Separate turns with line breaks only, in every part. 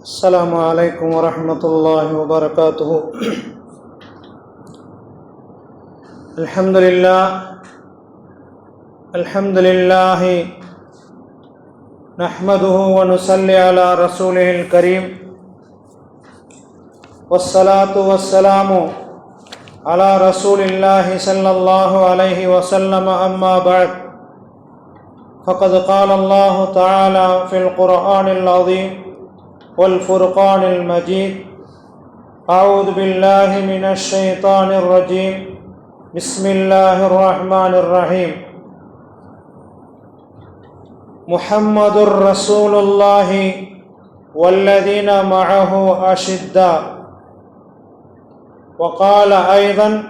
السلام عليكم ورحمة الله وبركاته الحمد لله الحمد لله نحمده ونصلي على رسوله الكريم والصلاة والسلام على رسول الله صلى الله عليه وسلم أما بعد۔ فقد قال الله تعالى في القرآن العظيم والفرقان المجيد. أعوذ بالله من الشيطان الرجيم. بسم الله الرحمن الرحيم. محمد رسول الله والذين معه أشداء. وقال أيضا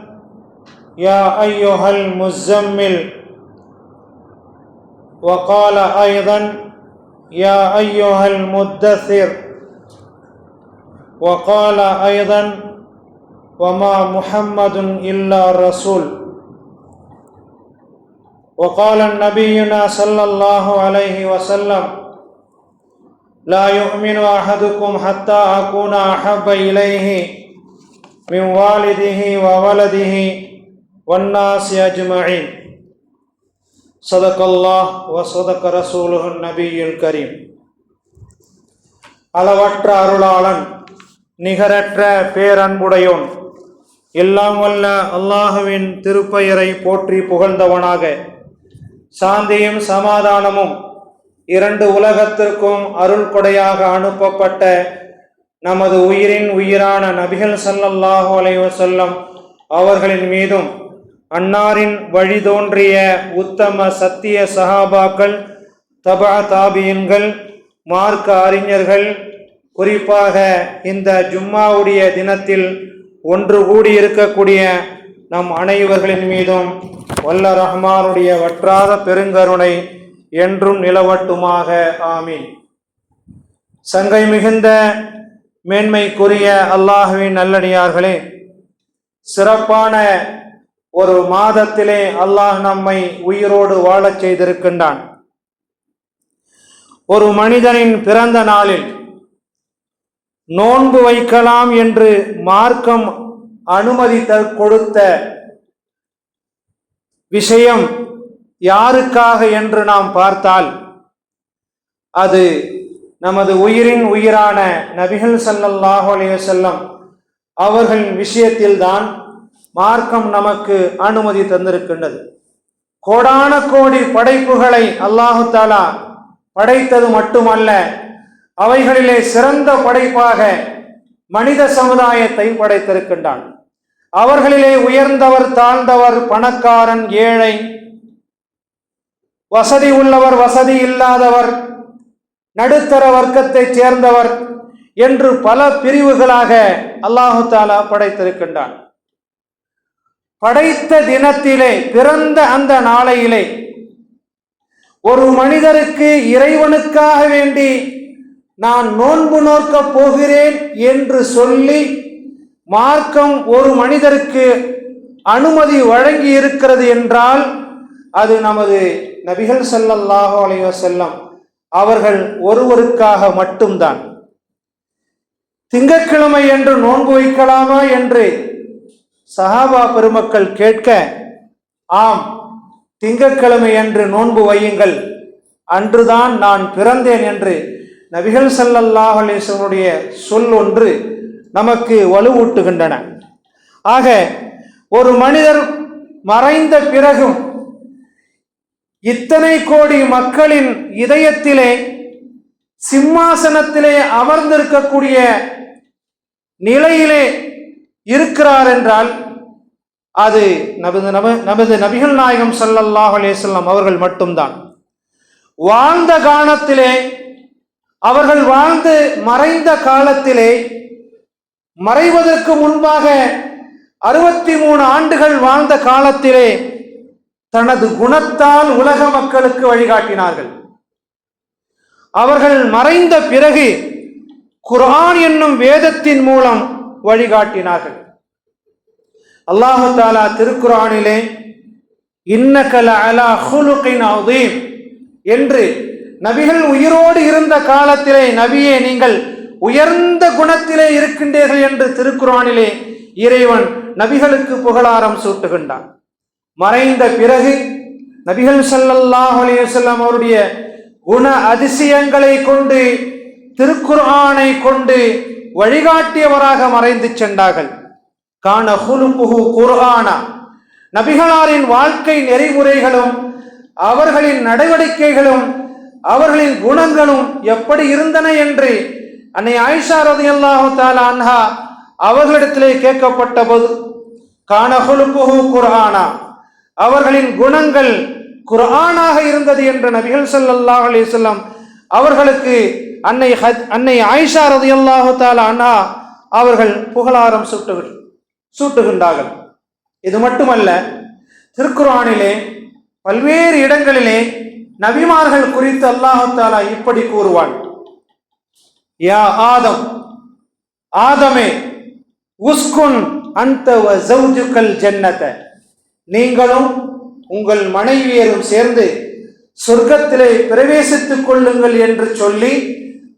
يا أيها المزمل. وقال أيضا يا أيها المدثر. وقال أيضا وما محمد إلا رسول وقال نبينا صلى الله عليه وسلم لا يؤمن أحدكم حتى أكون أحب إليه من والده وولده والناس أجمعين صدق الله وصدق رسوله النبي الكريم அளவற்ற அருளாளன் நிகரற்ற பேரன்புடையோன். எல்லாம் வல்ல அல்லாஹுவின் திருப்பெயரை போற்றி புகழ்ந்தவனாக. சாந்தியும் சமாதானமும் இரண்டு உலகத்திற்கும் அருள் கொடையாக அனுப்பப்பட்ட நமது உயிரின் உயிரான நபிகள் சல்லல்லாஹு அலைஹி அவர்களின் மீதும் அன்னாரின் வழி தோன்றிய உத்தம சத்திய சஹாபாக்கள் தபா தாபியன்கள் மார்க்க அறிஞர்கள் குறிப்பாக இந்த ஜும்மாவுடைய தினத்தில் ஒன்று கூடி இருக்கக்கூடிய நம் அனைவர்களின் மீதும் வல்ல ரஹ்மானுடைய வற்றாத பெருங்கருணை என்றும் நிலவட்டுமாக. ஆமீன். சங்கை மிகுந்த மேன்மைக்குரிய அல்லாஹுவின் நல்லடியார்களே சிறப்பான ஒரு மாதத்திலே அல்லாஹ் நம்மை உயிரோடு வாழச் செய்திருக்கின்றான். ஒரு மனிதனின் பிறந்த நாளில் நோன்பு வைக்கலாம் என்று மார்க்கம் அனுமதி கொடுத்த விஷயம் யாருக்காக என்று நாம் பார்த்தால் அது நமது உயிரின் உயிரான நபிகள் ஸல்லல்லாஹு அலைஹி அவர்களின் விஷயத்தில்தான் மார்க்கம் நமக்கு அனுமதி தந்திருக்கின்றது. கோடான கோடி படைப்புகளை அல்லாஹு தாலா படைத்தது மட்டுமல்ல அவைகளிலே சிறந்த படைப்பாக மனித சமுதாயத்தை படைத்திருக்கின்றான். அவர்களிலே உயர்ந்தவர் தாழ்ந்தவர் பணக்காரன் ஏழை வசதி உள்ளவர் வசதி இல்லாதவர் நடுத்தர வர்க்கத்தைச் சேர்ந்தவர் என்று பல பிரிவுகளாக அல்லாஹு தாலா படைத்திருக்கின்றான். படைத்த தினத்திலே பிறந்த அந்த நாளையிலே ஒரு மனிதருக்கு இறைவனுக்காக வேண்டி நான் நோன்பு நோக்கப் போகிறேன் என்று சொல்லி மார்க்கம் ஒரு மனிதருக்கு அனுமதி வழங்கி இருக்கிறது என்றால் அது நமது நபிகள் ஸல்லல்லாஹு அலைய செல்லம் அவர்கள் ஒருவருக்காக மட்டும்தான். திங்கட்கிழமை என்று நோன்பு வைக்கலாமா என்று சஹாபா பெருமக்கள் கேட்க ஆம் திங்கட்கிழமை என்று நோன்பு வையுங்கள். அன்றுதான் நான் பிறந்தேன் என்று நபிகள் சல்லல்லாஹ் அலைஹி சொல் ஒன்று நமக்கு வலுவூட்டுகின்றன. ஆக ஒரு மனிதர் மறைந்த பிறகும் இத்தனை கோடி மக்களின் இதயத்திலே சிம்மாசனத்திலே அமர்ந்திருக்கக்கூடிய நிலையிலே இருக்கிறார் என்றால் அது நமது நம நமது நபிகள் நாயகம் சல்லல்லாஹ் அலேசல்லாம் அவர்கள் மட்டும்தான். வாழ்ந்த காலத்திலே அவர்கள் வாழ்ந்து மறைந்த காலத்திலே மறைவதற்கு முன்பாக அறுபத்தி மூணு ஆண்டுகள் வாழ்ந்த காலத்திலே தனது குணத்தால் உலக மக்களுக்கு வழிகாட்டினார்கள். அவர்கள் மறைந்த பிறகு குர்ஆன் என்னும் வேதத்தின் மூலம் வழிகாட்டினார்கள். அல்லாஹு தாலா திருக்குர்ஆனிலே இன்னகல அலா ஹுலுகின் என்று நபிகள் உயிரோடு இருந்த காலத்திலே நபியே நீங்கள் உயர்ந்த குணத்திலே இருக்கின்றீர்கள் என்று திருக்குறானிலே இறைவன் நபிகளுக்கு புகழாரம் சூட்டுகின்றான். மறைந்த பிறகு நபிகள் சல்லல்லாஹ் அலையுசல்லாம் அவருடைய குண அதிசயங்களை கொண்டு திருக்குர்ஆனை கொண்டு வழிகாட்டியவராக மறைந்து சென்றார்கள். காண ஹுலுகுஹு குர்ஆனா. நபிகளாரின் வாழ்க்கை நெறிமுறைகளும் அவர்களின் நடவடிக்கைகளும் அவர்களின் குணங்களும் எப்படி இருந்தன என்று அன்னை ஆயிஷா ரதியல்லாஹு தஆலா அன்ஹா அவர்களிடத்திலே கேட்கப்பட்ட போது கானகுலுக்குஹு ஹுலுகுஹு குர்ஆனா. அவர்களின் குணங்கள் குர்ஆனாக இருந்தது என்று நபிகள் சல்லாஹ் அலைஹி வஸல்லம் அவர்களுக்கு அன்னை ஹத்- அன்னை ஆயிஷா ரதியல்லாஹு தஆலா அன்ஹா அவர்கள் புகழாரம் சூட்டுகள் சூட்டுகின்றார்கள். இது மட்டுமல்ல திருக்குறானிலே பல்வேறு இடங்களிலே நபிமார்கள் குறித்து அல்லாஹாலா இப்படி கூறுவான். யா ஆதம் ஆதமே உஸ்குன் அந்த ஜன்னத்தை நீங்களும் உங்கள் மனைவியரும் சேர்ந்து சொர்க்கத்திலே பிரவேசித்துக் கொள்ளுங்கள் என்று சொல்லி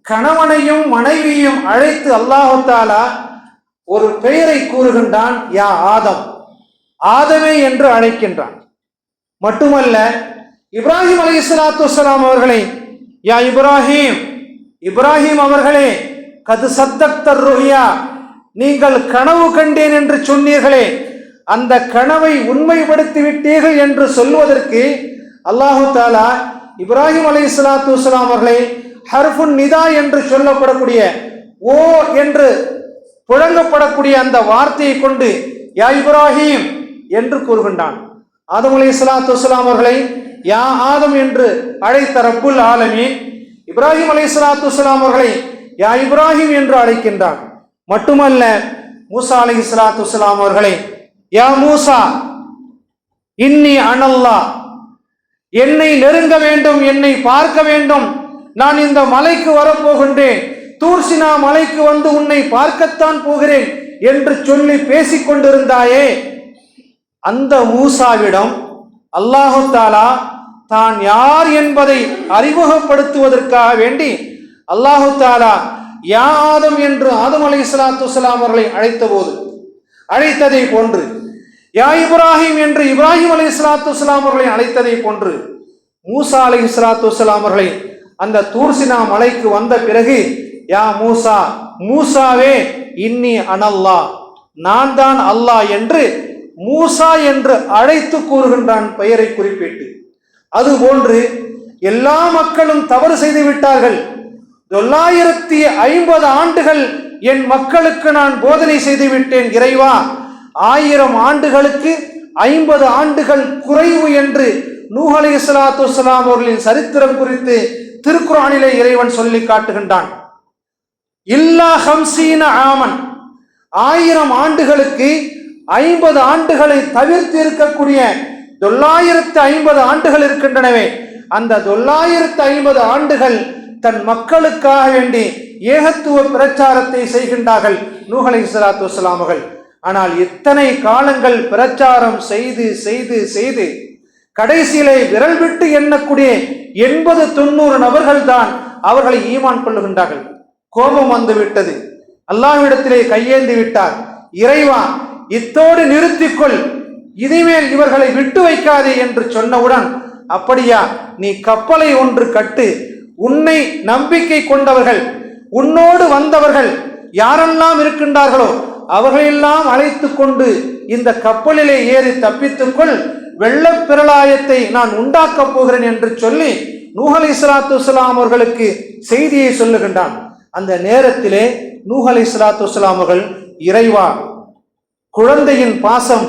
கணவனையும் மனைவியும் அழைத்து அல்லாஹாலா ஒரு பெயரை கூறுகின்றான் யா ஆதம். ஆதமே என்று அழைக்கின்றான். மட்டுமல்ல இப்ராஹிம் அலி இஸ்லாத்து வலாம் அவர்களை யா இப்ராஹிம் இப்ராஹிம் அவர்களே கது சத்தக்தர் ருஹியா நீங்கள் கனவு கண்டேன் என்று சொன்னீர்களே அந்த கனவை உண்மைப்படுத்தி விட்டீர்கள் என்று சொல்வதற்கு அல்லாஹு தாலா இப்ராஹிம் அலி இஸ்லாத்து வலாம் அவர்களை ஹர்ஃபுன் நிதா என்று சொல்லப்படக்கூடிய ஓ என்று புழங்கப்படக்கூடிய அந்த வார்த்தையை கொண்டு யா இப்ராஹிம் என்று கூறுகின்றான். ஆதம் அலி இஸ்லாத்து வலாம் அவர்களை யா ஆதம் என்று அழைத்த ரப்புல் ஆலமி இப்ராஹிம் அலை சலாத்து வலாம் அவர்களை யா இப்ராஹிம் என்று அழைக்கின்றான் மட்டுமல்ல மூசா அலை சலாத்து வலாம் அவர்களை யா மூசா இன்னி அனல்லா என்னை நெருங்க வேண்டும் என்னை பார்க்க வேண்டும் நான் இந்த மலைக்கு வரப்போகின்றேன் தூர்சினா மலைக்கு வந்து உன்னை பார்க்கத்தான் போகிறேன் என்று சொல்லி பேசிக் கொண்டிருந்தாயே அந்த மூசாவிடம் அல்லாஹு தாலா தான் யார் என்பதை அறிமுகப்படுத்துவதற்காக வேண்டி அல்லாஹு தாலா யா ஆதம் என்று ஆதம் அலை இஸ்லாத்து அவர்களை அழைத்த போது அழைத்ததை போன்று யா இப்ராஹிம் என்று இப்ராஹிம் அலை இஸ்லாத்து வலாம் அவர்களை அழைத்ததை போன்று மூசா அலை இஸ்லாத்து அவர்களை அந்த தூர்சினா மலைக்கு வந்த பிறகு யா மூசா மூசாவே இன்னி அனல்லா நான் தான் அல்லாஹ் என்று மூசா என்று அழைத்து கூறுகின்றான் பெயரை குறிப்பிட்டு. அதுபோன்று எல்லா மக்களும் தவறு செய்து விட்டார்கள். தொள்ளாயிரத்தி ஐம்பது ஆண்டுகள் என் மக்களுக்கு நான் போதனை செய்து விட்டேன் இறைவா. ஆயிரம் ஆண்டுகளுக்கு ஐம்பது ஆண்டுகள் குறைவு என்று நூஹலை இஸ்லாத்து இஸ்லாம் அவர்களின் சரித்திரம் குறித்து திருக்குறானிலே இறைவன் சொல்லி காட்டுகின்றான். இல்லா ஹம்சீன ஆமன். ஆயிரம் ஆண்டுகளுக்கு ஐம்பது ஆண்டுகளை தவிர்த்து இருக்கக்கூடிய தொள்ளாயிரத்து ஐம்பது ஆண்டுகள் இருக்கின்றனவே அந்த தொள்ளாயிரத்து ஐம்பது ஆண்டுகள் தன் மக்களுக்காக வேண்டி ஏகத்துவ பிரச்சாரத்தை செய்கின்றார்கள் நூகலை சலாத்து வலாமுகள் ஆனால் இத்தனை காலங்கள் பிரச்சாரம் செய்து செய்து செய்து கடைசியிலே விரல் விட்டு எண்ணக்கூடிய எண்பது தொண்ணூறு நபர்கள் தான் அவர்களை ஈமான் கொள்ளுகின்றார்கள். கோபம் வந்து விட்டது அல்லாஹ்விடத்திலே கையேந்தி விட்டார். இறைவா இத்தோடு நிறுத்திக்கொள். இனிமேல் இவர்களை விட்டு வைக்காதே என்று சொன்னவுடன் அப்படியா நீ கப்பலை ஒன்று கட்டு. உன்னை நம்பிக்கை கொண்டவர்கள் உன்னோடு வந்தவர்கள் யாரெல்லாம் இருக்கின்றார்களோ அவர்களெல்லாம் அழைத்து கொண்டு இந்த கப்பலிலே ஏறி தப்பித்துக்கொள் வெள்ளப்பிரளாயத்தை நான் உண்டாக்கப் போகிறேன் என்று சொல்லி நூஹலை சலாத்து வலாம் அவர்களுக்கு செய்தியை சொல்லுகின்றான். அந்த நேரத்திலே நூஹலை சலாத்து வலாம் அவர்கள் இறைவா குழந்தையின் பாசம்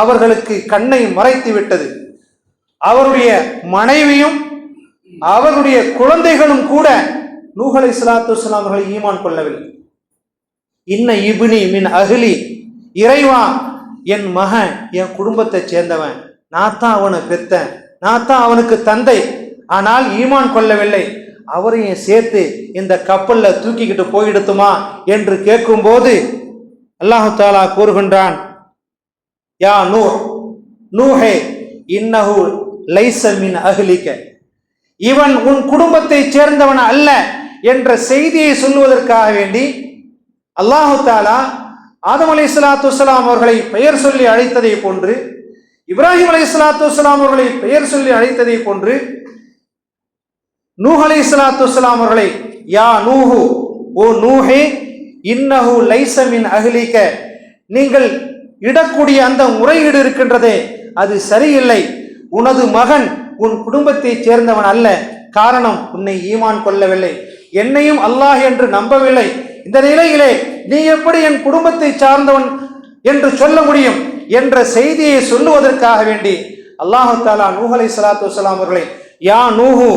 அவர்களுக்கு கண்ணை மறைத்து விட்டது. அவருடைய மனைவியும் அவருடைய குழந்தைகளும் கூட நூகலை சலாத்து வலாம் அவர்களை ஈமான் கொள்ளவில்லை. இன்ன இபினி மின் அகிலி இறைவா என் மகன் என் குடும்பத்தைச் சேர்ந்தவன். நான் தான் அவனை பெத்தேன் நான் தான் அவனுக்கு தந்தை. ஆனால் ஈமான் கொள்ளவில்லை. அவரையும் சேர்த்து இந்த கப்பலில் தூக்கிக்கிட்டு போயிடுத்துமா என்று கேட்கும்போது அல்லாஹு தாலா கூறுகின்றான் யா நூ நூஹே இன்னஹு லைசமின் அகலிக்க இவன் உன் குடும்பத்தை சேர்ந்தவன் அல்ல என்ற செய்தியை சொல்லுவதற்காக வேண்டி அல்லாஹு தாலா ஆதம் அலி சலாத்து வலாம் அவர்களை பெயர் சொல்லி அழைத்ததை போன்று இப்ராஹிம் அலி சலாத்து வலாம் அவர்களை பெயர் சொல்லி அழைத்ததை போன்று நூஹ் அலி சலாத்து வலாம் அவர்களை யா நூஹு ஓ நூஹே இன்னஹு லைசமின் அகலிக்க நீங்கள் இடக்கூடிய அந்த முறையீடு இருக்கின்றதே அது சரியில்லை. உனது மகன் உன் குடும்பத்தைச் சேர்ந்தவன் அல்ல. காரணம் உன்னை ஈமான் கொள்ளவில்லை. என்னையும் அல்லாஹ் என்று நம்பவில்லை. இந்த நிலையிலே நீ எப்படி என் குடும்பத்தை சார்ந்தவன் என்று சொல்ல முடியும் என்ற செய்தியை சொல்லுவதற்காக வேண்டி அல்லாஹு தாலா நூஹலை சலாத்து வலாம் அவர்களை யா நூஹு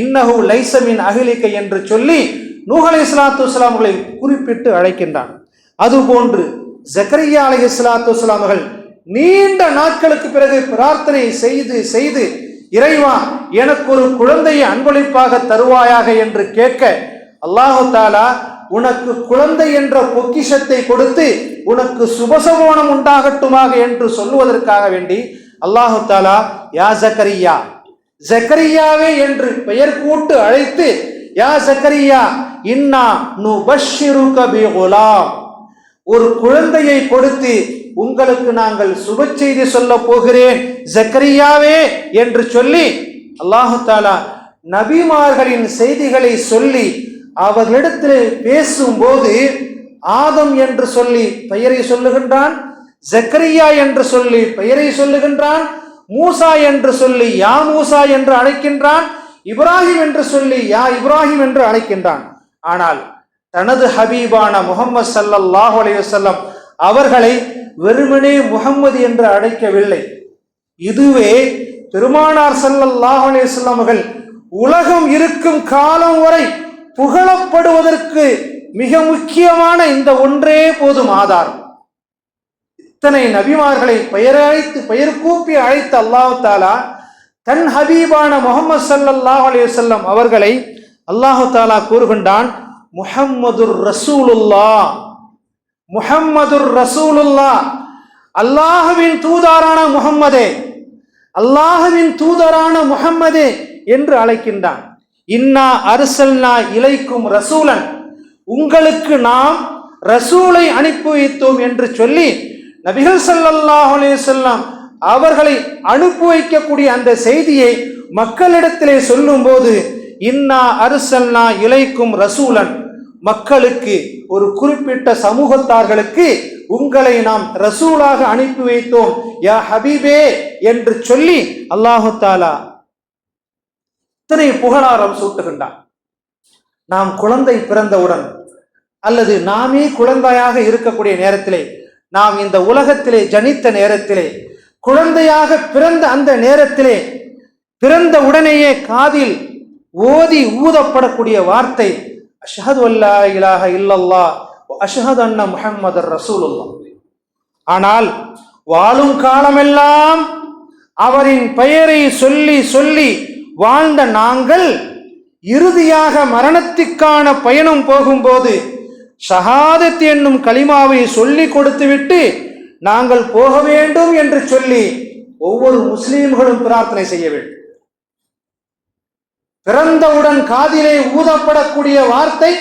இன்னஹு லைசமின் அகிலிக்க என்று சொல்லி நூஹலை இஸ்லாத்து இஸ்லாம்களை குறிப்பிட்டு அழைக்கின்றான். அதுபோன்று ஜக்கரியா அலை இஸ்லாத்து இஸ்லாமர்கள் நீண்ட நாட்களுக்கு பிறகு பிரார்த்தனை செய்து செய்து இறைவா எனக்கு ஒரு குழந்தையை அன்பளிப்பாக தருவாயாக என்று கேட்க அல்லாஹு தாலா உனக்கு குழந்தை என்ற பொக்கிஷத்தை கொடுத்து உனக்கு சுபசமோனம் உண்டாகட்டுமாக என்று சொல்லுவதற்காக வேண்டி அல்லாஹு தாலா யா ஜக்கரியா ஜக்கரியாவே என்று பெயர் கூட்டு அழைத்து யா ஜக்கரியா இன்னா நு பஷிரு கபி ஒரு குழந்தையை கொடுத்து உங்களுக்கு நாங்கள் சுப செய்தி சொல்ல போகிறேன் ஜக்கரியாவே என்று சொல்லி அல்லாஹு தாலா நபிமார்களின் செய்திகளை சொல்லி அவர்களிடத்தில் பேசும்போது ஆதம் என்று சொல்லி பெயரை சொல்லுகின்றான் ஜக்கரியா என்று சொல்லி பெயரை சொல்லுகின்றான் மூசா என்று சொல்லி யா மூசா என்று அழைக்கின்றான் இப்ராஹிம் என்று சொல்லி யா இப்ராஹிம் என்று அழைக்கின்றான். ஆனால் தனது ஹபீபான முகமது சல்லல்லாஹு அலைஹி அவர்களை வெறுமனே முகம்மது என்று அழைக்கவில்லை. இதுவே பெருமானார் சல்லல்லாஹு அலைஹி அவர்கள் உலகம் இருக்கும் காலம் வரை புகழப்படுவதற்கு மிக முக்கியமான இந்த ஒன்றே போதும் ஆதாரம். இத்தனை நபிமார்களை பெயர் அழைத்து பெயர் கூப்பி அழைத்த அல்லாஹ் தாலா தன் ஹபீபான முகமது சல்லாஹ் அலைஹி அவர்களை அல்லாஹு தாலா கூறுகின்றான் முஹம்மதுர் ரசூலுல்லா முஹம்மதுர் ரசூலுல்லா அல்லாஹுவின் தூதாரான முகம்மதே அல்லாஹுவின் தூதரான முகம்மதே என்று அழைக்கின்றான். இன்னா அரசல்னா இலைக்கும் ரசூலன். உங்களுக்கு நாம் ரசூலை அனுப்பி வைத்தோம் என்று சொல்லி நபிகள் சல்லாஹ் அலைஹி அவர்களை அனுப்பி வைக்கக்கூடிய அந்த செய்தியை மக்களிடத்திலே சொல்லும்போது இன்னா அருசல்னா இலைக்கும் ரசூலன். மக்களுக்கு ஒரு குறிப்பிட்ட சமூகத்தார்களுக்கு உங்களை நாம் ரசூலாக அனுப்பி வைத்தோம். யா ஹபீபே என்று சொல்லி அல்லாஹு தாலா இத்தனை புகழாரம் சூட்டுகின்றான். நாம் குழந்தை பிறந்தவுடன் அல்லது நாமே குழந்தையாக இருக்கக்கூடிய நேரத்திலே நாம் இந்த உலகத்திலே ஜனித்த நேரத்திலே குழந்தையாக பிறந்த அந்த நேரத்திலே பிறந்த உடனேயே காதில் ஓதி ஊதப்படக்கூடிய வார்த்தை அஷஹது அல்லா இலாக இல்லல்லா அஷஹது அன்ன முஹம்மது ரசூலுல்லா ஆனால் வாழும் காலமெல்லாம் அவரின் பெயரை சொல்லி சொல்லி வாழ்ந்த நாங்கள் இறுதியாக மரணத்திற்கான பயணம் போகும்போது ஷஹாதத் என்னும் கலிமாவை சொல்லி கொடுத்துவிட்டு நாங்கள் போக வேண்டும் என்று சொல்லி ஒவ்வொரு முஸ்லீம்களும் பிரார்த்தனை செய்ய வேண்டும். பிறந்தவுடன் காதிலே ஊதப்படக்கூடிய வார்த்தை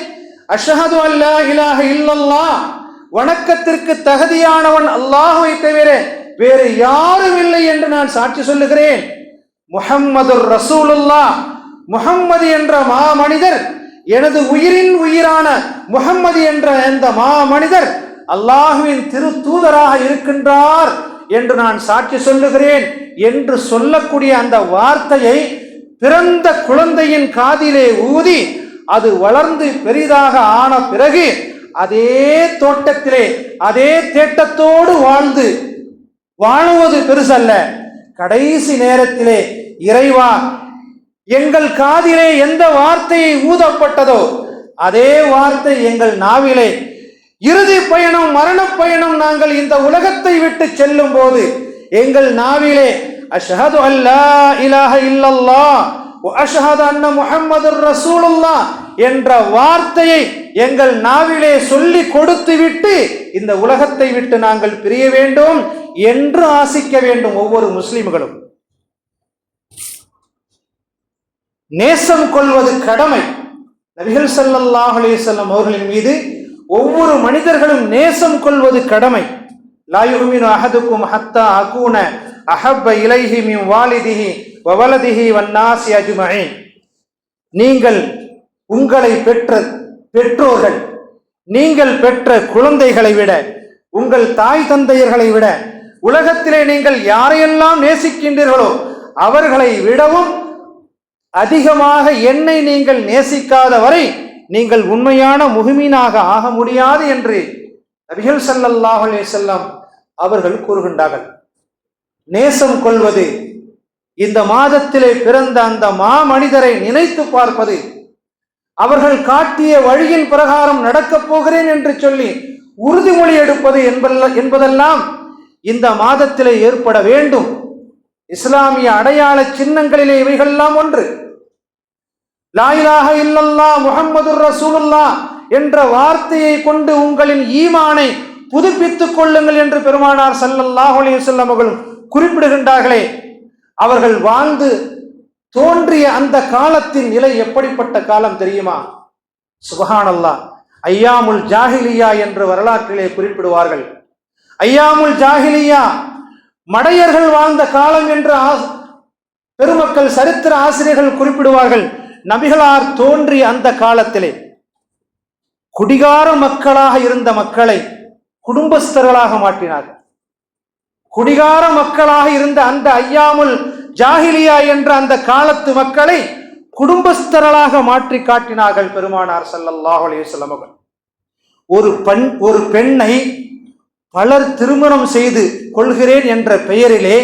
அஷஹது அல்லா இலாக இல்லல்லா வணக்கத்திற்கு தகுதியானவன் அல்லாஹுவை தவிர வேறு யாரும் இல்லை என்று நான் சாட்சி சொல்லுகிறேன். முஹம்மது ரசூலுல்லா முஹம்மது என்ற மா மனிதர் எனது உயிரின் உயிரான முகம்மது என்ற அந்த மா மனிதர் அல்லாஹுவின் திரு தூதராக இருக்கின்றார் என்று நான் சாட்சி சொல்லுகிறேன் என்று சொல்லக்கூடிய அந்த வார்த்தையை பிறந்த குழந்தையின் காதிலே ஊதி அது வளர்ந்து பெரிதாக ஆன பிறகு அதே தோட்டத்திலே அதே தேட்டத்தோடு வாழ்ந்து வாழுவது பெருசல்ல. கடைசி நேரத்திலே இறைவா எங்கள் காதிலே எந்த வார்த்தையை ஊதப்பட்டதோ அதே வார்த்தை எங்கள் நாவிலே. இறுதி பயணம் மரண பயணம் நாங்கள் இந்த உலகத்தை விட்டு செல்லும் போது எங்கள் நாவிலே அஷ்ஹது அல்லா இலாஹ இல்லல்லா அஷ்ஹது அன்ன முஹம்மதுர் ரசூலுல்லா என்ற வார்த்தையை எங்கள் நாவிலே சொல்லி கொடுத்து விட்டு இந்த உலகத்தை விட்டு நாங்கள் பிரிய வேண்டும் என்று ஆசிக்க வேண்டும் ஒவ்வொரு முஸ்லிம்களும். நேசம் கொள்வது கடமை. நபிகள் ஸல்லல்லாஹு அலைஹி அவர்களின் மீது ஒவ்வொரு மனிதர்களும் நேசம் கொள்வது கடமை. லா யுமினு அஹதுக்கும் ஹத்தா அகூன அஹப்ப இலைஹி மிம் வாலிதிஹி வவலதிஹி வன்னாசி அஜுமஹி நீங்கள் உங்களை பெற்ற பெற்றோர்கள் நீங்கள் பெற்ற குழந்தைகளை விட உங்கள் தாய் தந்தையர்களை விட உலகத்திலே நீங்கள் யாரையெல்லாம் நேசிக்கின்றீர்களோ அவர்களை விடவும் அதிகமாக என்னை நீங்கள் நேசிக்காத வரை நீங்கள் உண்மையான முகுமீனாக ஆக முடியாது என்று நபிகள் சல்லல்லாஹ் அலே செல்லம் அவர்கள் கூறுகின்றார்கள். நேசம் கொள்வது இந்த மாதத்திலே பிறந்த அந்த மாமனிதரை நினைத்து பார்ப்பது அவர்கள் காட்டிய வழியின் பிரகாரம் நடக்கப் போகிறேன் என்று சொல்லி உறுதிமொழி எடுப்பது என்பல்ல- என்பதெல்லாம் இந்த மாதத்திலே ஏற்பட வேண்டும். இஸ்லாமிய அடையாள சின்னங்களிலே இவைகளெல்லாம் ஒன்று. லாயிலாக இல்லல்லா முகமது ரசூலுல்லா என்ற வார்த்தையை கொண்டு உங்களின் ஈமானை புதுப்பித்துக் கொள்ளுங்கள் என்று பெருமானார் ஸல்லல்லாஹு அலைஹி அவர்கள் குறிப்பிடுகின்றார்களே அவர்கள் வாழ்ந்து தோன்றிய அந்த காலத்தின் நிலை எப்படிப்பட்ட காலம் தெரியுமா? சுபஹானல்லா ஐயாமுல் ஜாஹிலியா என்று வரலாற்றிலே குறிப்பிடுவார்கள். ஐயாமுல் ஜாஹிலியா மடையர்கள் வாழ்ந்த காலம் என்று பெருமக்கள் சரித்திர ஆசிரியர்கள் குறிப்பிடுவார்கள். நபிகளார் தோன்றிய அந்த காலத்திலே குடிகார மக்களாக இருந்த மக்களை குடும்பஸ்தர்களாக மாற்றினார்கள். குடிகார மக்களாக இருந்த அந்த ஐயாமுல் ஜாகிலியா என்ற அந்த காலத்து மக்களை குடும்பஸ்தர்களாக மாற்றி காட்டினார்கள் பெருமானார் சல்லல்லாஹ் அலைஹி அவர்கள். ஒரு பெண் ஒரு பெண்ணை பலர் திருமணம் செய்து கொள்கிறேன் என்ற பெயரிலே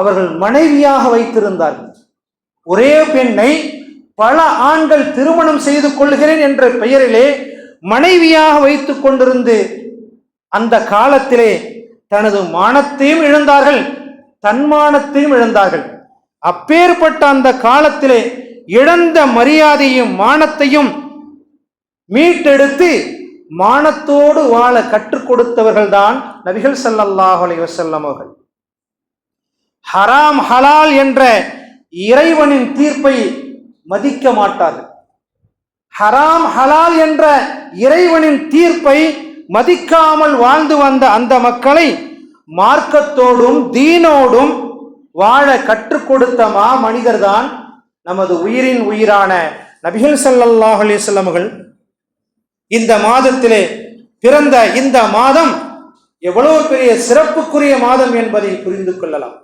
அவர்கள் மனைவியாக வைத்திருந்தார்கள். ஒரே பெண்ணை பல ஆண்கள் திருமணம் செய்து கொள்கிறேன் என்ற பெயரிலே மனைவியாக வைத்துக் கொண்டிருந்து அந்த காலத்திலே தனது மானத்தையும் இழந்தார்கள் தன்மானத்தையும் இழந்தார்கள். அப்பேற்பட்ட அந்த காலத்திலே இழந்த மரியாதையும் மானத்தையும் மீட்டெடுத்து மானத்தோடு வாழ கற்றுக் கொடுத்தவர்கள்தான் நபிகள் ஸல்லல்லாஹு அலைஹி அவர்கள். ஹராம் ஹலால் என்ற இறைவனின் தீர்ப்பை மதிக்க மாட்டார்கள். ஹராம் ஹலால் என்ற இறைவனின் தீர்ப்பை மதிக்காமல் வாழ்ந்து வந்த அந்த மக்களை மார்க்கத்தோடும் தீனோடும் வாழ கற்றுக் கொடுத்த மா மனிதர்தான் நமது உயிரின் உயிரான நபிகள் சல்லாஹ் அலிசல்லமகள் இந்த மாதத்திலே பிறந்த இந்த மாதம் எவ்வளவு பெரிய சிறப்புக்குரிய மாதம் என்பதை புரிந்து கொள்ளலாம்.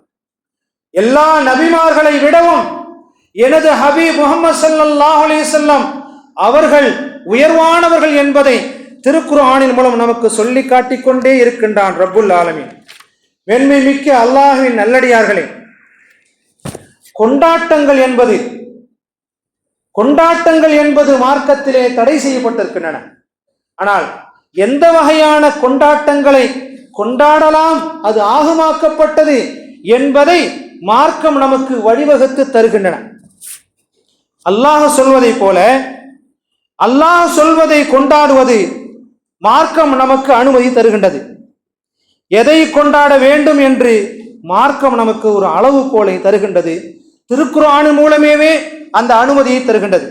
எல்லா நபிமார்களை விடவும் எனது ஹபீப் முகமது சல்லாஹ் அலைஹி அவர்கள் உயர்வானவர்கள் என்பதை திருக்குர்ஆனின் மூலம் நமக்கு சொல்லி காட்டிக்கொண்டே இருக்கின்றான் ரப்புல் ஆலமின். வெண்மை மிக்க அல்லாஹுவின் நல்லடியார்களே கொண்டாட்டங்கள் என்பது கொண்டாட்டங்கள் என்பது மார்க்கத்திலே தடை செய்யப்பட்டிருக்கின்றன. ஆனால் எந்த வகையான கொண்டாட்டங்களை கொண்டாடலாம் அது ஆகமாக்கப்பட்டது என்பதை மார்க்கம் நமக்கு வழிவகுத்து தருகின்றன. அல்லாஹ் சொல்வதைப் போல அல்லாஹ் சொல்வதை கொண்டாடுவது மார்க்கம் நமக்கு அனுமதி தருகின்றது. எதை கொண்டாட வேண்டும் என்று மார்க்கம் நமக்கு ஒரு அளவுகோலை தருகின்றது. திருக்குறானு மூலமேவே அந்த அனுமதியை தருகின்றது.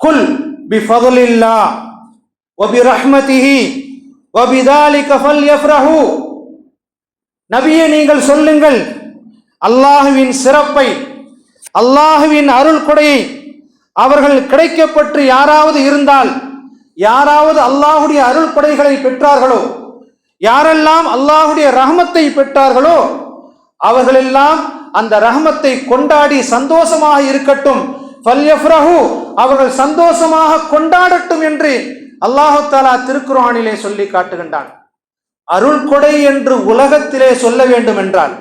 குல் பி ஃபதுலில்லா ஒபி ரஹ்மதிஹி ஒபிதாலி கஃபல் எஃப்ரஹு நபியே நீங்கள் சொல்லுங்கள் அல்லாஹுவின் சிறப்பை அல்லாஹுவின் அருள் கொடையை அவர்கள் கிடைக்கப்பட்டு யாராவது இருந்தால் யாராவது அல்லாஹுடைய அருள் கொடைகளை பெற்றார்களோ யாரெல்லாம் அல்லாஹுடைய ரஹமத்தை பெற்றார்களோ அவர்களெல்லாம் அந்த ரஹமத்தை கொண்டாடி சந்தோஷமாக இருக்கட்டும். ஃபல்யஃப்ரஹு அவர்கள் சந்தோஷமாக கொண்டாடட்டும் என்று அல்லாஹு தாலா திருக்குர்ஆனிலே சொல்லி காட்டுகின்றான். அருள் கொடை என்று உலகத்திலே சொல்ல வேண்டும் என்றால்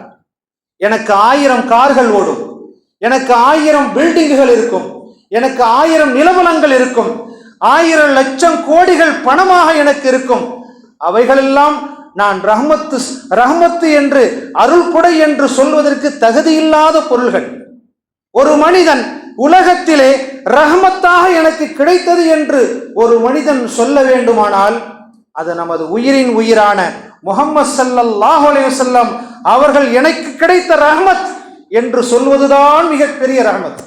எனக்கு ஆயிரம் கார்கள் ஓடும் எனக்கு ஆயிரம் பில்டிங்குகள் இருக்கும் எனக்கு ஆயிரம் நிலவலங்கள் இருக்கும் ஆயிரம் லட்சம் கோடிகள் பணமாக எனக்கு இருக்கும். அவைகளெல்லாம் நான் ரஹமத்து ரஹமத்து என்று அருள் கொடை என்று சொல்வதற்கு தகுதியில்லாத பொருள்கள். ஒரு மனிதன் உலகத்திலே ரஹமத்தாக எனக்கு கிடைத்தது என்று ஒரு மனிதன் சொல்ல வேண்டுமானால் அது நமது உயிரின் உயிரான முகம்மது ஸல்லல்லாஹு செல்லம் அவர்கள் எனக்கு கிடைத்த ரஹமத் என்று சொல்வதுதான் மிகப்பெரிய ரஹமத்.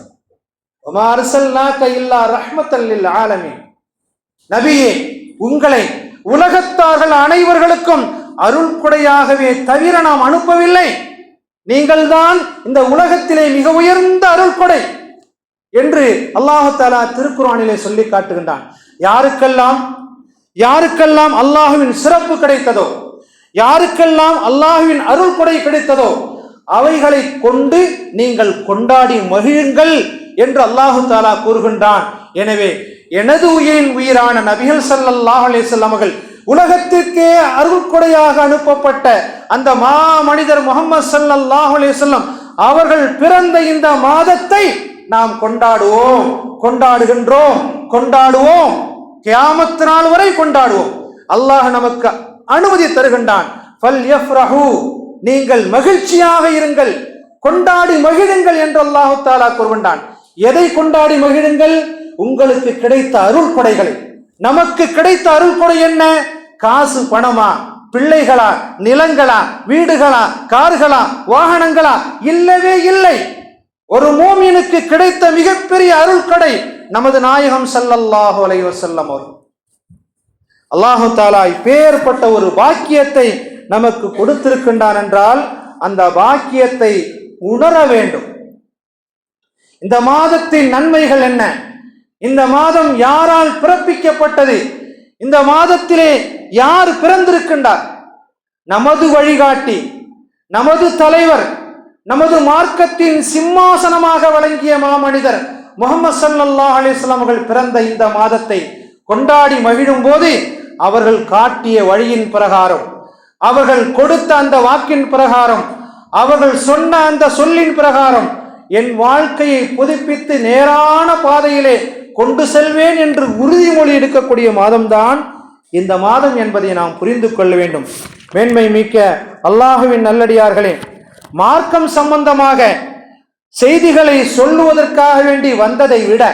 ஆலமீன் நபியே உங்களை உலகத்தார்கள் அனைவர்களுக்கும் அருள் கொடையாகவே தவிர நாம் அனுப்பவில்லை. நீங்கள் தான் இந்த உலகத்திலே மிக உயர்ந்த அருள் கொடை என்று அல்லாஹாலா திருக்குறானிலே சொல்லி காட்டுகின்றான். யாருக்கெல்லாம் யாருக்கெல்லாம் அல்லாஹுவின் சிறப்பு கிடைத்ததோ யாருக்கெல்லாம் அல்லாஹுவின் அருள் கொடை கிடைத்ததோ அவைகளை கொண்டு நீங்கள் கொண்டாடி மகிழுங்கள் என்று அல்லாஹு தாலா கூறுகின்றான். எனவே எனது உயிரின் உயிரான நபிகள் சல்லாஹ் அலைஹி அவர்கள் உலகத்திற்கே அருள்கொடையாக அனுப்பப்பட்ட அந்த மா மனிதர் முகமது சல்லாஹ் அலிசல்லம் அவர்கள் பிறந்த இந்த மாதத்தை நாம் கொண்டாடுவோம். கொண்டாடுகின்றோம். கொண்டாடுவோம். கியாமத்து நாள் வரை கொண்டாடுவோம். அல்லாஹ் நமக்கு அனுமதி தருகின்றான். ஃபல் நீங்கள் மகிழ்ச்சியாக இருங்கள். கொண்டாடி மகிழுங்கள் என்று அல்லாஹு தாலா கூறுகின்றான். எதை கொண்டாடி மகிழுங்கள்? உங்களுக்கு கிடைத்த அருள் கொடைகளை. நமக்கு கிடைத்த அருள் கொடை என்ன? காசு பணமா? பிள்ளைகளா? நிலங்களா? வீடுகளா? கார்களா? வாகனங்களா? இல்லவே இல்லை. ஒரு மூமியனுக்கு கிடைத்த மிகப்பெரிய அருள் கொடை நமது நாயகம் சல்லல்லாஹு அலைவசல்லம் அவர் அல்லாஹு தாலா இப்பேற்பட்ட ஒரு பாக்கியத்தை நமக்கு கொடுத்திருக்கின்றான் என்றால் அந்த வாக்கியத்தை உணர வேண்டும். இந்த மாதத்தின் நன்மைகள் என்ன? இந்த மாதம் யாரால் பிறப்பிக்கப்பட்டது? இந்த மாதத்திலே யார் பிறந்திருக்கின்றார்? நமது வழிகாட்டி நமது தலைவர் நமது மார்க்கத்தின் சிம்மாசனமாக வழங்கிய மாமனிதர் முகமது சல்லா அலிஸ்லாம் அவர்கள் பிறந்த இந்த மாதத்தை கொண்டாடி மகிழும் போது அவர்கள் காட்டிய வழியின் பிரகாரம். அவர்கள் கொடுத்த அந்த வாக்கின் பிரகாரம் அவர்கள் சொன்ன அந்த சொல்லின் பிரகாரம் என் வாழ்க்கையை புதுப்பித்து நேரான பாதையிலே கொண்டு செல்வேன் என்று உறுதிமொழி எடுக்கக்கூடிய மாதம்தான் இந்த மாதம் என்பதை நாம் புரிந்து கொள்ள வேண்டும். மேன்மை மிக்க அல்லாஹுவின் நல்லடியார்களே மார்க்கம் சம்பந்தமாக செய்திகளை சொல்லுவதற்காக வேண்டி வந்ததை விட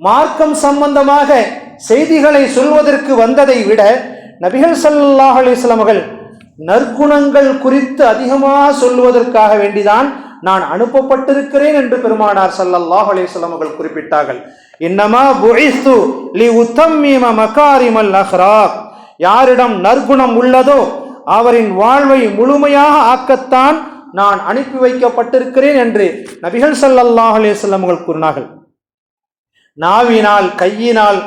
மார்க்கம் சம்பந்தமாக செய்திகளை சொல்வதற்கு வந்ததை விட நபிகள் சல்லாஹ் அலிஸ்லாமர்கள் நற்குணங்கள் குறித்து அதிகமாக சொல்லுவதற்காக வேண்டிதான் நான் அனுப்பப்பட்டிருக்கிறேன் என்று பெருமானார் சல்லல்லாஹ் அலிஸ்லாம் அவர்கள் குறிப்பிட்டார்கள். இன்னமா புஇஸ்து லி உத்தம்மீம மகாரிமல் அஹ்ராக். யாரிடம் நற்குணம் உள்ளதோ அவரின் வாழ்வை முழுமையாக ஆக்கத்தான் நான் அனுப்பி வைக்கப்பட்டிருக்கிறேன் என்று நபிகள் சல்லல்லாஹ் அலிஸ்லாம் அவர்கள் கூறினார்கள். நாவினால் கையினால்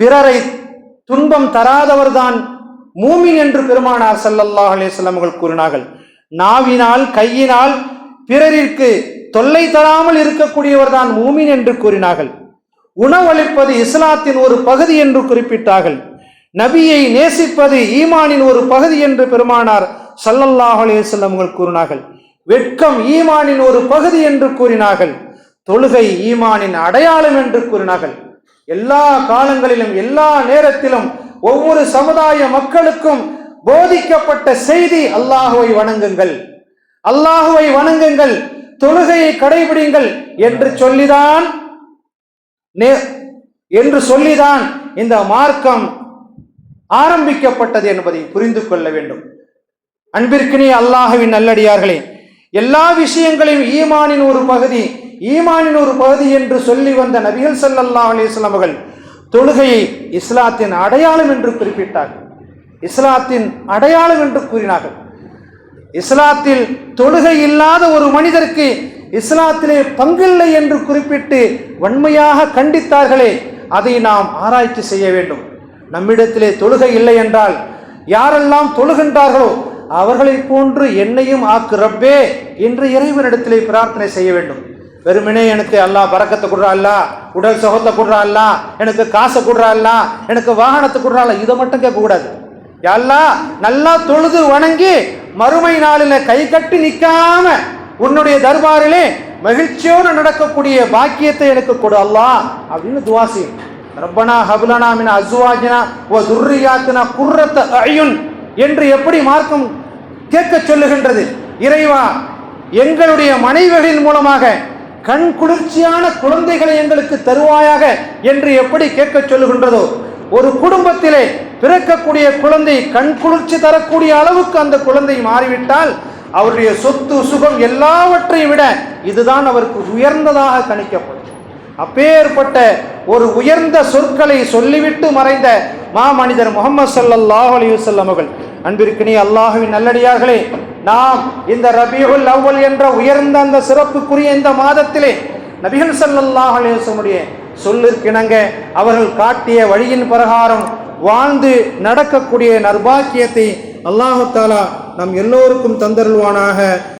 பிறரை துன்பம் தராதவர்தான் மூமின் என்று பெருமானார் ஸல்லல்லாஹு அலைஹி அவர்கள் கூறினார்கள். நாவினால் கையினால் பிறரிற்கு தொல்லை தராமல் இருக்கக்கூடியவர்தான் மூமின் என்று கூறினார்கள். உணவளிப்பது இஸ்லாத்தின் ஒரு பகுதி என்று குறிப்பிட்டார்கள். நபியை நேசிப்பது ஈமானின் ஒரு பகுதி என்று பெருமானார் சல்லல்லாஹ் அலைஹி அவர்கள் கூறினார்கள். வெட்கம் ஈமானின் ஒரு பகுதி என்று கூறினார்கள். தொழுகை ஈமானின் அடையாளம் என்று கூறினார்கள். எல்லா காலங்களிலும் எல்லா நேரத்திலும் ஒவ்வொரு சமுதாய மக்களுக்கும் போதிக்கப்பட்ட செய்தி அல்லாஹுவை வணங்குங்கள். அல்லாஹுவை வணங்குங்கள். தொழுகையை கடைபிடிங்கள் என்று சொல்லிதான் நே- என்று சொல்லிதான் இந்த மார்க்கம் ஆரம்பிக்கப்பட்டது என்பதை புரிந்து கொள்ள வேண்டும். அன்பிற்கினே அல்லாஹுவின் நல்லடியார்களே எல்லா விஷயங்களையும் ஈமானின் ஒரு பகுதி ஈமானின் ஒரு பகுதி என்று சொல்லி வந்த நபிகள் சல்லல்லா அலிஸ்லாமர்கள் தொழுகையை இஸ்லாத்தின் அடையாளம் என்று குறிப்பிட்டார்கள். இஸ்லாத்தின் அடையாளம் என்று கூறினார்கள். இஸ்லாத்தில் தொழுகை இல்லாத ஒரு மனிதருக்கு இஸ்லாத்திலே பங்கில்லை என்று குறிப்பிட்டு வன்மையாக கண்டித்தார்களே அதை நாம் ஆராய்ச்சி செய்ய வேண்டும். நம்மிடத்திலே தொழுகை இல்லை என்றால் யாரெல்லாம் தொழுகின்றார்களோ அவர்களைப் போன்று என்னையும் ஆக்கு ரப்பே என்று இறைவனிடத்திலே பிரார்த்தனை செய்ய வேண்டும். வெறுமனே எனக்கு அல்லாஹ் பறக்கத்தை கொடுறா உடல் சுகத்தை கொடுறா அல்லா எனக்கு காசை கொடுறா இல்ல எனக்கு வாகனத்தை கொடுறா இல்ல இதை மட்டும் கேட்கக்கூடாது. அல்லா நல்லா தொழுது வணங்கி மறுமை நாளில் கை கட்டி நிற்காம உன்னுடைய தர்பாரிலே மகிழ்ச்சியோடு நடக்கக்கூடிய பாக்கியத்தை எனக்கு கொடு அல்லாஹ் அப்படின்னு துவாசி ரப்பனா ஹபுலனா மின் அசுவாஜினா ஓ துர்ரியாத்தினா குர்ரத்த அயுன் என்று எப்படி மார்க்கம் கேட்க சொல்லுகின்றது? இறைவா எங்களுடைய மனைவிகளின் மூலமாக கண் குளிர்ச்சியான குழந்தைகளை எங்களுக்கு தருவாயாக என்று எப்படி கேட்க சொல்லுகின்றதோ ஒரு குடும்பத்திலே பிறக்கக்கூடிய குழந்தை கண் குளிர்ச்சி தரக்கூடிய அளவுக்கு அந்த குழந்தை மாறிவிட்டால் அவருடைய சொத்து சுகம் எல்லாவற்றையும் விட இதுதான் அவருக்கு உயர்ந்ததாக கணிக்கப்படும். அப்பேற்பட்ட ஒரு உயர்ந்த சொற்களை சொல்லிவிட்டு மறைந்த மாமனிதர் முகமது சல்லாஹ் அலி வல்லம் அவர்கள் அன்பிற்கினி அல்லாஹுவின் நல்லடியார்களே நாம் இந்த ரபியுல் அவ்வல் என்ற உயர்ந்த அந்த சிறப்புக்குரிய இந்த மாதத்திலே நபிகள் சல்லாஹ் அலைஹி சொல்லிற்கிணங்க அவர்கள் காட்டிய வழியின் பிரகாரம் வாழ்ந்து நடக்கக்கூடிய நர்பாக்கியத்தை அல்லாஹு தாலா நம் எல்லோருக்கும் தந்தருள்வானாக.